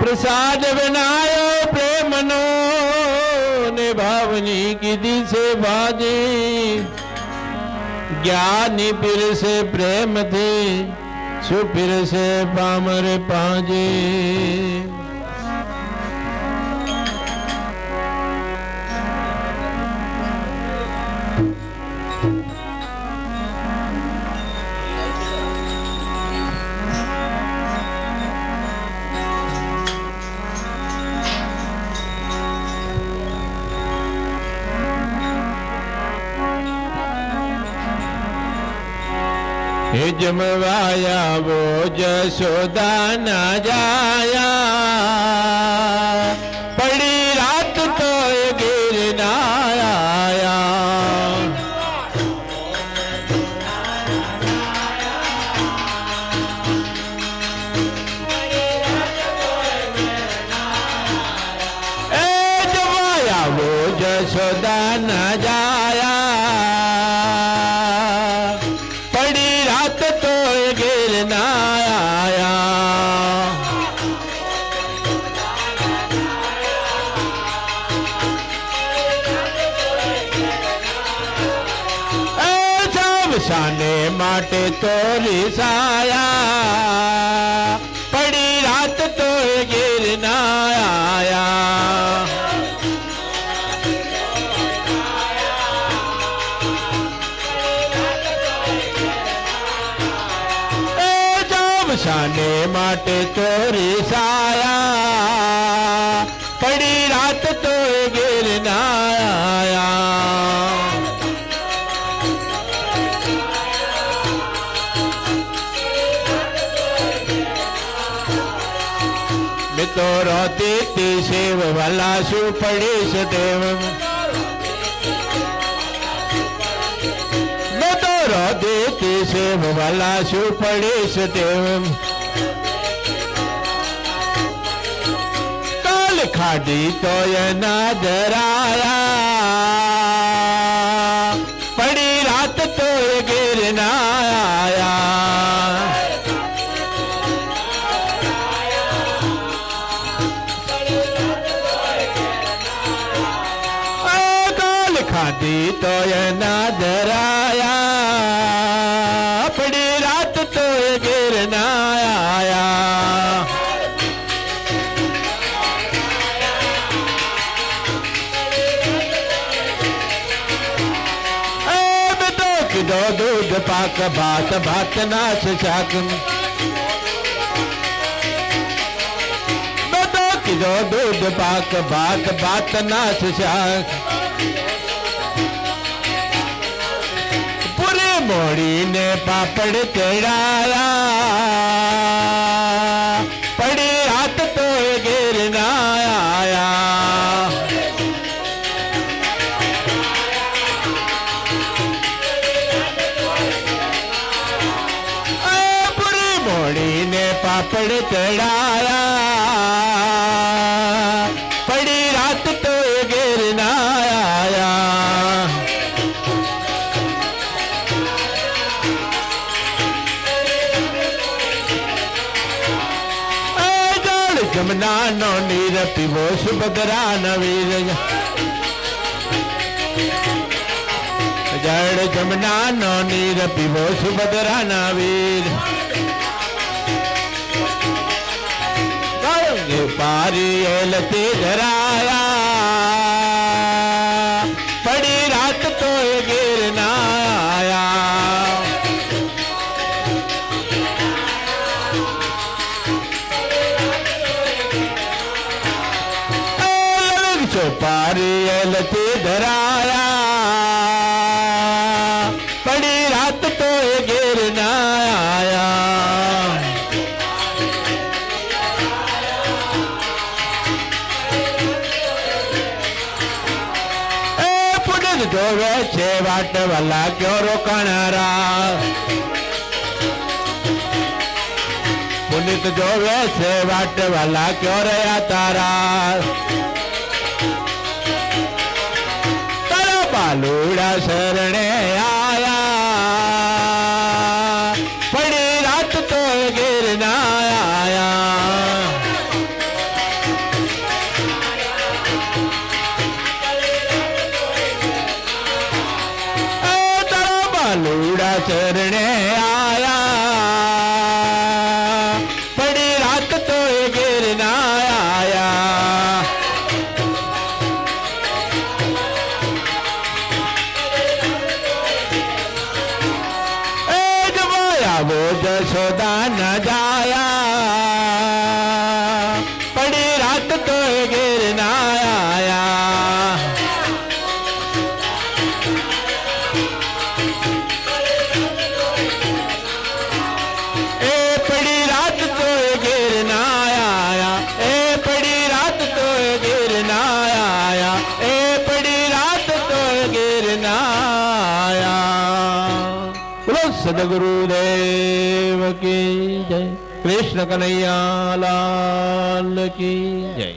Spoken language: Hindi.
પ્રસાદ બનાયો પ્રેમનો ને ભાવની કીધી છે ભાજી જ્ઞાની પીરસે પ્રેમથી શું પીરસે પામર પાંજે જમવાયા બોજ સોદાના જાયા સબ શાને માટે તો રિસાયા પડી રાત તો ગીર ના આયા એ જામ શાને માટે તો રિસાયા પડી રાત તો ગીર ના આયા તો રોતે તે સેવ શું પડેશ દેવ? તો રોતે તે સેવ વલાસુ પડેશ દેવ? કાલ ખાડી તો એના ધરાયા अभी तो ये नादर आया अपनी रात तो ये गिरना आया। दो तो दूध पाक, भात भात नाश शाक। दो तो दूध पाक, भात भात नाश शाक। मोड़ी ने पापड़ कड़ाया पड़ी हाथ तो गिर आया। बुरी मोड़ी ने पापड़ कड़ाया નાનો નીર પીવો સુભદ્રા નવીર જળ જમના નો નીર પીવો સુભદ્રા નવીર પારી એલ તે ધરાયા कराया पड़ी रात तो ये गिर ना आया। જોવે છે વાટ વલા ક્યો રોકાણારા પુનિત જોવે છે વાટ વલા ક્યો રહ્યા તારા पालूड़ा शरणे आया। बड़ी रात तो गिरना आया। ओ तेरा पालूड़ा शरणे ದಾನದ सदगुरुदेव की जय। कृष्ण कन्हैया लाल की जय।